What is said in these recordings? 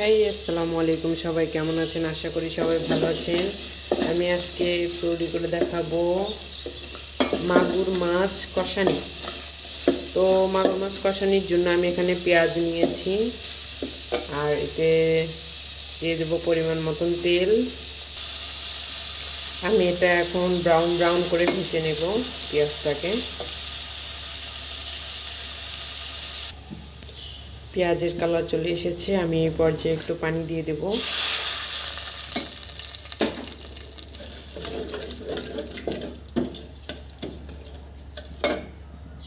High আসসালামু আলাইকুম সবাই কেমন আছেন? আশা করি সবাই ভালো আছেন। আমি আজকে তৈরি করে দেখাবো। মাগুর মাছ কষানি। তো মাগুর মাছ কষানির জন্য আমি এখানে পেঁয়াজ নিয়েছি। আর এতে দিয়ে দেবো পরিমাণ মতন তেল। আমি এটা এখন ব্রাউন ব্রাউন করে ভেজে নেব পেঁয়াজটাকে। পেঁয়াজের কালার চলে এসেছে, আমি এই পর্যায়ে একটু পানি দিয়ে দেব।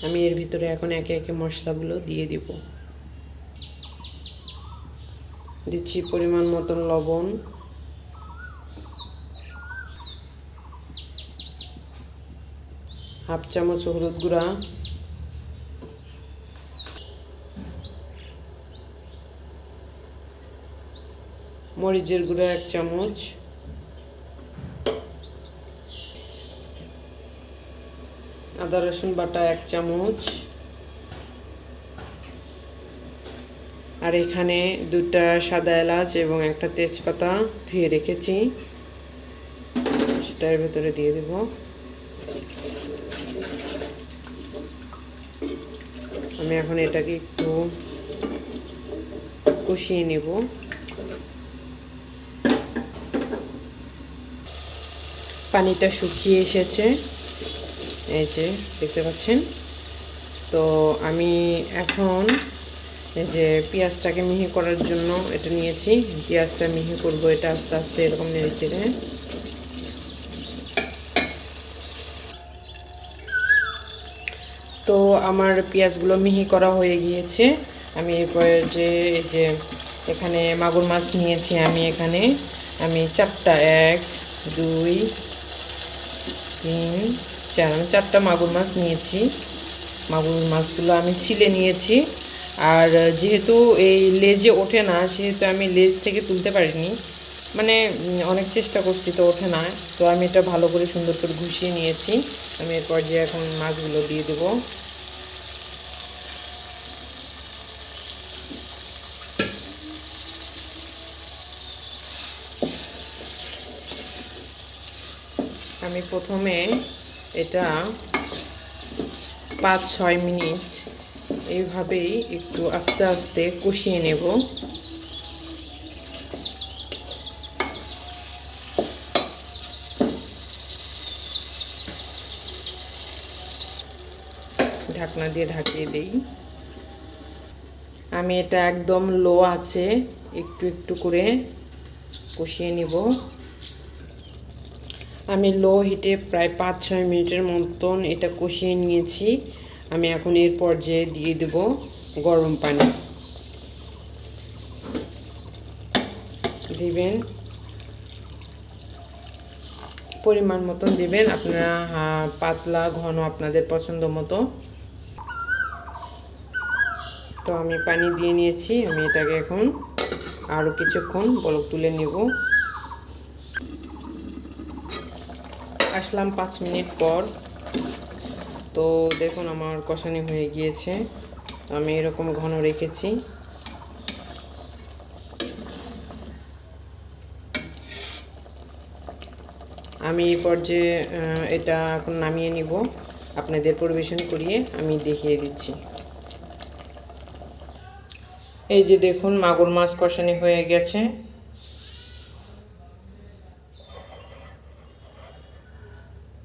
আমি এর ভিতরে এখন একে একে মশলাগুলো দিয়ে দিব। দিচ্ছি পরিমাণ মতন লবণ। হাফ চামচ হলুদ গুঁড়া। মরিচের গুঁড়া এক চামচ। আদা, রসুন বাটা এক চামচ। আর এখানে দুটা সাদা এলাচ এবং একটা তেজপাতা ধুয়ে রেখেছি। সেটার ভেতরে দিয়ে দেব। আমি এখন এটাকে একটু কষিয়ে নেব। পানিটা শুকিয়ে এসেছে। এই যে, দেখতে পাচ্ছেন? তো আমি এখন এই যে পেঁয়াজটাকে মিহি করার জন্য এটা নিয়েছি। পেঁয়াজটা মিহি করব, এটা আস্তে আস্তে এরকম নেড়ে চেড়ে। তো আমার পেঁয়াজগুলো মিহি করা হয়ে গিয়েছে। আমি এরপরে যে, এই যে এখানে মাগুর মাছ নিয়েছি আমি এখানে। আমি চারটা, এক, দুই তিন চার আমি চারটা মাগুর মাছ নিয়েছি। মাগুর মাছগুলো আমি ছিলে নিয়েছি। আর যেহেতু এই লেজে ওঠে না, সেহেতু আমি লেজ থেকে তুলতে পারিনি। মানে অনেক চেষ্টা করছি তো ওঠে না। তো আমি এটা ভালো করে সুন্দর করে ঘুষিয়ে নিয়েছি। আমি এরপর যে এখন মাছগুলো দিয়ে দেবো। আমি প্রথমে এটা পাঁচ, ছয় মিনিট এইভাবেই একটু আস্তে আস্তে কষিয়ে নেব। ঢাকনা দিয়ে ঢাকিয়ে দিই। আমি এটা একদম লো আছে, একটু একটু করে কষিয়ে নিব। আমি লো হিটে প্রায় পাঁচ, ছয় মিনিটের মতন এটা কষিয়ে নিয়েছি। আমি এখন এর পর্যায়ে দিয়ে দেব গরম পানি। দিবেন। পরিমাণ মতন দিবেন। আপনারা পাতলা, ঘন আপনাদের পছন্দ মতো। তো আমি পানি দিয়ে নিয়েছি। আমি এটাকে এখন আরও কিছুক্ষণ বলক তুলে নেব। আসলাম পাঁচ মিনিট পর। তো দেখুন, আমার কষানি হয়ে গিয়েছে। আমি এরকম ঘন রেখেছি। আমি এই পর্যায়ে এটা এখন নামিয়ে নিব। আপনাদের পরিবেশন করিয়ে আমি দেখিয়ে দিচ্ছি। এই যে দেখুন, মাগুর মাছ কষানি হয়ে গেছে।